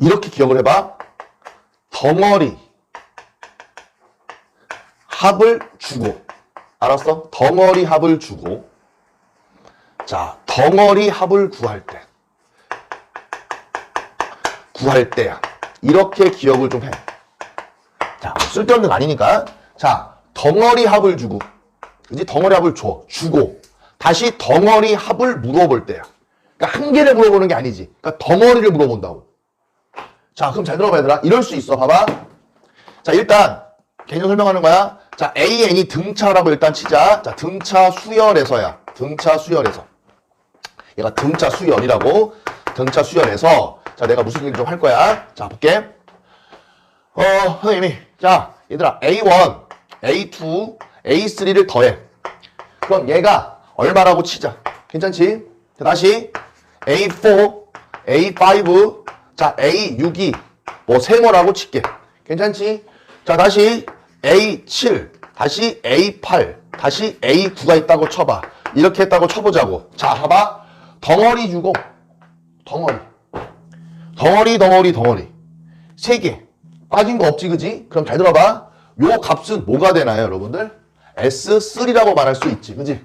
이렇게 기억을 해봐. 덩어리 합을 주고 알았어? 덩어리 합을 주고 자 덩어리 합을 구할 때 구할 때 이렇게 기억을 좀 해. 자 쓸데없는 거 아니니까 자 덩어리 합을 주고 그지 덩어리 합을 줘 주고 다시 덩어리 합을 물어볼 때야. 그러니까 한 개를 물어보는 게 아니지. 그러니까 덩어리를 물어본다고. 자, 그럼 잘 들어봐, 얘들아. 이럴 수 있어. 봐봐. 자, 일단, 개념 설명하는 거야. 자, AN이 등차라고 일단 치자. 자, 등차 수열에서야. 등차 수열에서. 얘가 등차 수열이라고. 등차 수열에서. 자, 내가 무슨 얘기를 좀할 거야. 자, 볼게. 어, 선생님이. 자, 얘들아. A1, A2, A3를 더해. 그럼 얘가 얼마라고 치자. 괜찮지? 자, 다시. A4, A5, 자, A6이 뭐 세모라고 칠게. 괜찮지? 자, 다시 A7, 다시 A8, 다시 A9가 있다고 쳐봐. 이렇게 했다고 쳐보자고. 자, 봐봐. 덩어리 주고, 덩어리. 덩어리, 덩어리, 덩어리. 세 개. 빠진 거 없지, 그지? 그럼 잘 들어봐. 요 값은 뭐가 되나요, 여러분들? S3라고 말할 수 있지, 그지?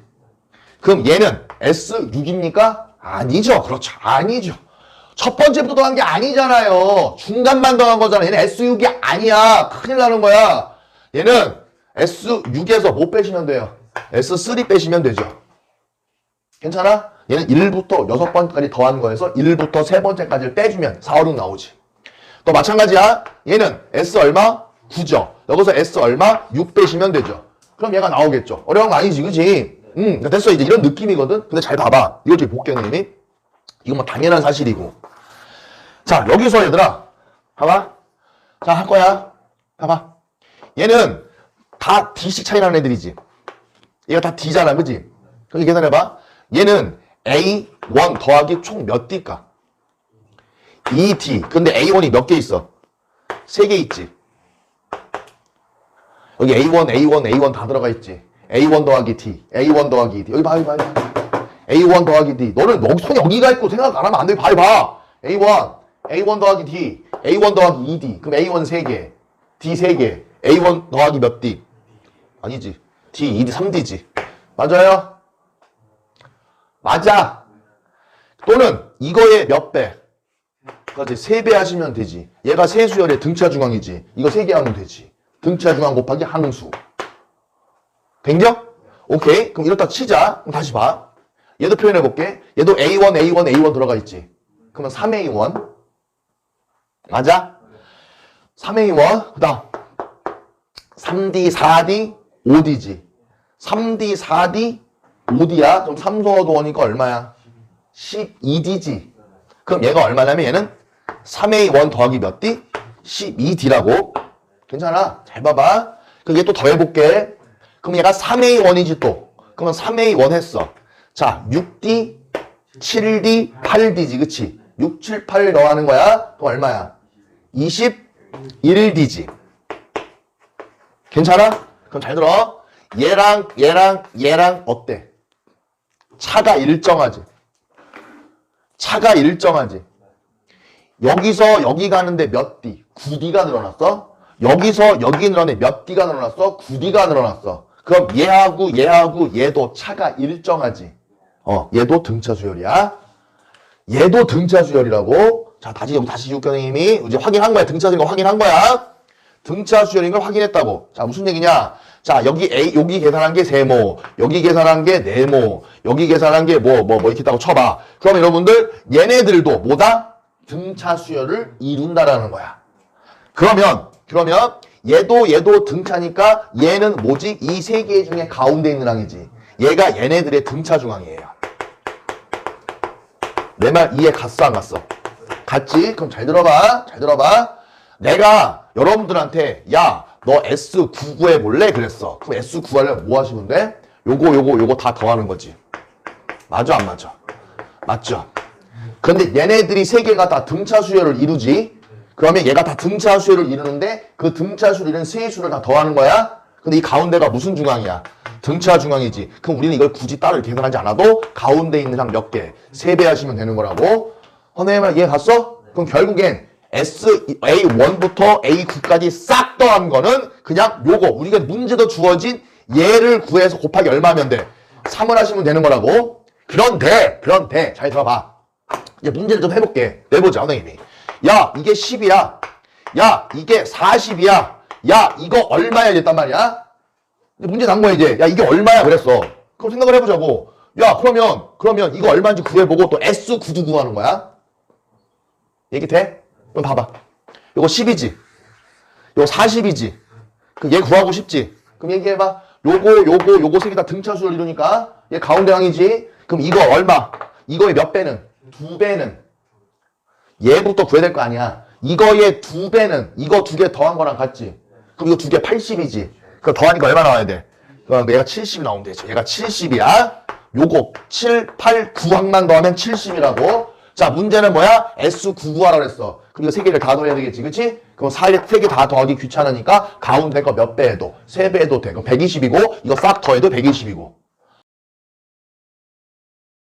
그럼 얘는 S6입니까? 아니죠. 그렇죠. 아니죠. 첫 번째부터 더한 게 아니잖아요. 중간만 더한 거잖아. 얘는 S6이 아니야. 큰일 나는 거야. 얘는 S6에서 뭐 빼시면 돼요? S3 빼시면 되죠. 괜찮아? 얘는 1부터 6번까지 더한 거에서 1부터 3번째까지를 빼주면 4, 5, 6 나오지. 또 마찬가지야. 얘는 S 얼마? 9죠. 여기서 S 얼마? 6 빼시면 되죠. 그럼 얘가 나오겠죠. 어려운 거 아니지, 그지? 응, 됐어. 이제 이런 느낌이거든. 근데 잘 봐봐. 이걸 좀 볼게요, 님이. 이건 뭐 당연한 사실이고. 자, 여기서 얘들아. 봐봐. 자, 할 거야. 봐봐. 얘는 다 D씩 차이 나는 애들이지. 얘가 다 D잖아, 그지? 그럼 계산해봐. 얘는 A1 더하기 총 몇 D일까? 2D. 근데 A1이 몇 개 있어? 3개 있지. 여기 A1, A1, A1 다 들어가 있지. A1 더하기 D, A1 더하기 D. 여기 봐, 여기 봐, 여기 봐. A1 더하기 D. 너는 여기 손이 여기가 있고 생각 안 하면 안 돼. 봐, 봐. A1, A1 더하기 D, A1 더하기 2D. 그럼 A1 3개, D 3개, A1 더하기 몇 D? 아니지. D, 2D, 3D지. 맞아요? 맞아. 또는 이거의 몇 배? 그렇지. 3배 하시면 되지. 얘가 세수열의 등차 중앙이지. 이거 3개 하면 되지. 등차 중앙 곱하기 항수. 된겨? 오케이. 그럼 이렇다 치자. 그럼 다시 봐. 얘도 표현해 볼게. 얘도 A1, A1, A1 들어가 있지. 그러면 3A1. 맞아? 3A1. 그 다음. 3D, 4D, 5D지. 3D, 4D, 5D야. 그럼 3 더하기 5니까 얼마야? 12D지. 그럼 얘가 얼마냐면 얘는 3A1 더하기 몇 D? 12D라고. 괜찮아? 잘 봐봐. 얘또 더해볼게. 그럼 얘가 3A1이지 또. 그러면 3A1 했어. 자, 6D, 7D, 8D지, 그치? 6, 7, 8 넣어하는 거야? 그럼 얼마야? 21D지. 괜찮아? 그럼 잘 들어. 얘랑, 얘랑, 얘랑 어때? 차가 일정하지? 차가 일정하지? 여기서 여기 가는데 몇 D? 9D가 늘어났어? 여기서 여기 늘어났는데 몇 D가 늘어났어? 9D가 늘어났어. 그럼 얘하고 얘하고 얘도 차가 일정하지. 어, 얘도 등차 수열이야. 얘도 등차 수열이라고. 자, 다시 다시 육교님이 이제 확인한 거야. 등차 수열인 거 확인한 거야. 등차 수열인 걸 확인했다고. 자, 무슨 얘기냐? 자, 여기 A, 여기 계산한 게 세모, 여기 계산한 게 네모, 여기 계산한 게 뭐, 뭐, 뭐 이렇게 있다고 쳐봐. 그럼 여러분들, 얘네들도 뭐다? 등차 수열을 이룬다라는 거야. 그러면, 그러면, 얘도 얘도 등차니까 얘는 뭐지? 이 세 개 중에 가운데 있는 항이지. 얘가 얘네들의 등차 중앙이에요. 내 말 이해 갔어, 안 갔어? 갔지? 그럼 잘 들어봐. 잘 들어봐. 내가 여러분들한테, 야, 너 S9 구해볼래? 그랬어. 그럼 S9 하려면 뭐 하시면 돼? 요거, 요거, 요거 다 더하는 거지. 맞아, 안 맞아? 맞죠? 그런데 얘네들이 세 개가 다 등차 수열을 이루지? 그러면 얘가 다 등차 수열을 이루는데 그 등차 수를 이루는 세 수를 다 더하는 거야? 근데 이 가운데가 무슨 중앙이야? 등차 중앙이지. 그럼 우리는 이걸 굳이 따로 계산하지 않아도 가운데 있는 항몇 개? 세 배 하시면 되는 거라고? 선생님 이해 갔어? 그럼 결국엔 S A1부터 A9까지 싹 더한 거는 그냥 요거 우리가 문제도 주어진 얘를 구해서 곱하기 얼마면 돼? 3을 하시면 되는 거라고. 그런데 그런데 잘 들어봐. 이제 문제를 좀 해볼게. 내보자 선생님이. 야 이게 10이야. 야 이게 40이야. 야 이거 얼마야 됐단 말이야? 이제 문제 난 거야 이제. 야 이게 얼마야 그랬어. 그럼 생각을 해보자고. 야 그러면 그러면 이거 얼마인지 구해보고 또 S 구두 구하는 거야. 얘기 돼? 그럼 봐봐. 요거 10이지. 요거 40이지. 그얘 구하고 싶지. 그럼 얘기해봐. 요거 요거 요거 세 개 다 등차수를 이루니까 얘 가운데 항이지. 그럼 이거 얼마? 이거의 몇 배는? 두 배는. 얘부터 구해야 될 거 아니야. 이거의 두 배는 이거 두 개 더한 거랑 같지. 그럼 이거 두 개 80이지. 그럼 더하니까 얼마 나와야 돼? 그럼 얘가 70이 나오면 되지. 얘가 70이야. 요거 7, 8, 9항만 더하면 70이라고. 자, 문제는 뭐야? S 9 구하라고 그랬어. 그럼 이거 세 개를 다 더해야 되겠지, 그치? 그럼 4, 세개 다 더하기 귀찮으니까 가운데 거 몇배 해도, 세배 해도 돼. 그럼 120이고, 이거 싹 더해도 120이고.